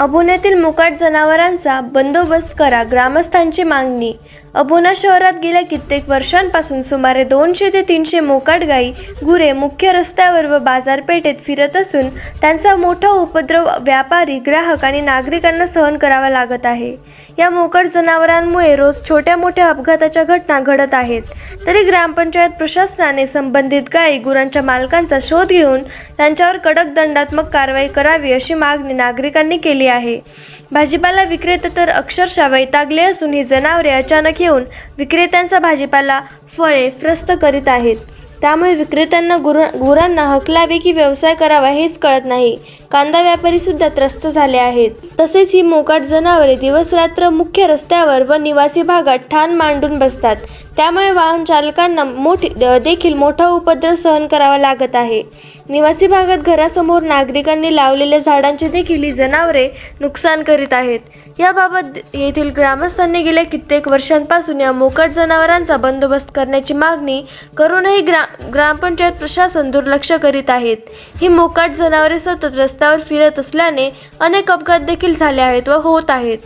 अबोण्यातील मोकाट जनावरांचा बंदोबस्त करा ग्रामस्थांची मागणी. अबोना शहरात गेल्या कित्येक वर्षांपासून सुमारे दोनशे ते तीनशे मोकाट गाई गुरे मुख्य रस्त्यावर व बाजारपेठेत फिरत असून त्यांचा मोठा उपद्रव व्यापारी ग्राहक आणि नागरिकांना सहन करावा लागत आहे. या मोकाट जनावरांमुळे रोज छोट्या मोठ्या अपघाताच्या घटना घडत आहेत. तरी ग्रामपंचायत प्रशासनाने संबंधित गायी गुरांच्या मालकांचा शोध घेऊन त्यांच्यावर कडक दंडात्मक कारवाई करावी अशी मागणी नागरिकांनी केली आहे. भाजीपाला विक्रेते तर अक्षरशः वैतागले असून ही जनावरे अचानक येऊन विक्रेत्यांचा भाजीपाला फळे फ्रस्त करीत आहेत. त्यामुळे विक्रेत्यांना गुर गुरांना हकलावे की व्यवसाय करावा हेच कळत नाही. कांदा व्यापारी सुद्धा त्रस्त झाले आहेत. तसेच ही मोकाट जनावरे दिवसरात्र मुख्य रस्त्यावर व निवासी भागात ठाण मांडून बसतात. त्यामुळे वाहन चालकांना मोठी देखील मोठा उपद्रव सहन करावा लागत आहे. निवासी भागात घरासमोर नागरिकांनी लावलेल्या झाडांचे देखील ही जनावरे नुकसान करीत आहेत. याबाबत येथील ग्रामस्थांनी गेल्या कित्येक वर्षांपासून या मोकाट जनावरांचा बंदोबस्त करण्याची मागणी करूनही ग्रा ग्रामपंचायत प्रशासन दुर्लक्ष करीत आहेत. ही मोकाट जनावरे सतत रस्त्यावर फिरत असल्याने अनेक अपघात देखील झाले आहेत व होत आहेत.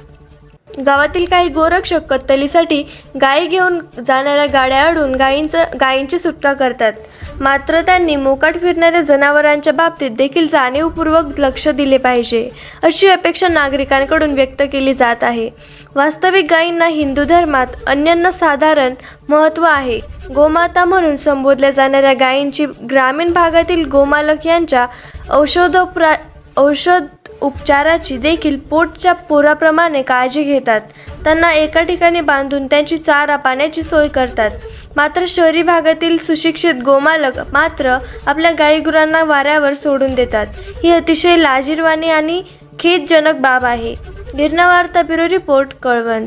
गावातील काही गोरक्षक कत्तलीसाठी गायी घेऊन जाणाऱ्या गाड्या अडून गायींचं गायींची सुटका करतात. मात्र त्यांनी मोकाट फिरणाऱ्या जनावरांच्या बाबतीत देखील जाणीवपूर्वक लक्ष दिले पाहिजे अशी अपेक्षा नागरिकांकडून व्यक्त केली जात आहे. वास्तविक गायींना हिंदू धर्मात अन्यांना साधारण महत्त्व आहे. गोमाता म्हणून संबोधल्या जाणाऱ्या गायींची ग्रामीण भागातील गोमालक यांच्या औषधोपरा औषध उपचाराची देखील पोटच्या पोराप्रमाणे काळजी घेतात. त्यांना एका ठिकाणी बांधून त्यांची चारा पाण्याची सोय करतात. मात्र शहरी भागातील सुशिक्षित गोमालक मात्र आपल्या गाईगुरांना वाऱ्यावर सोडून देतात. ही अतिशय लाजीरवाणी आणि खेदजनक बाब आहे. Girnavarta bureau report Kalwan.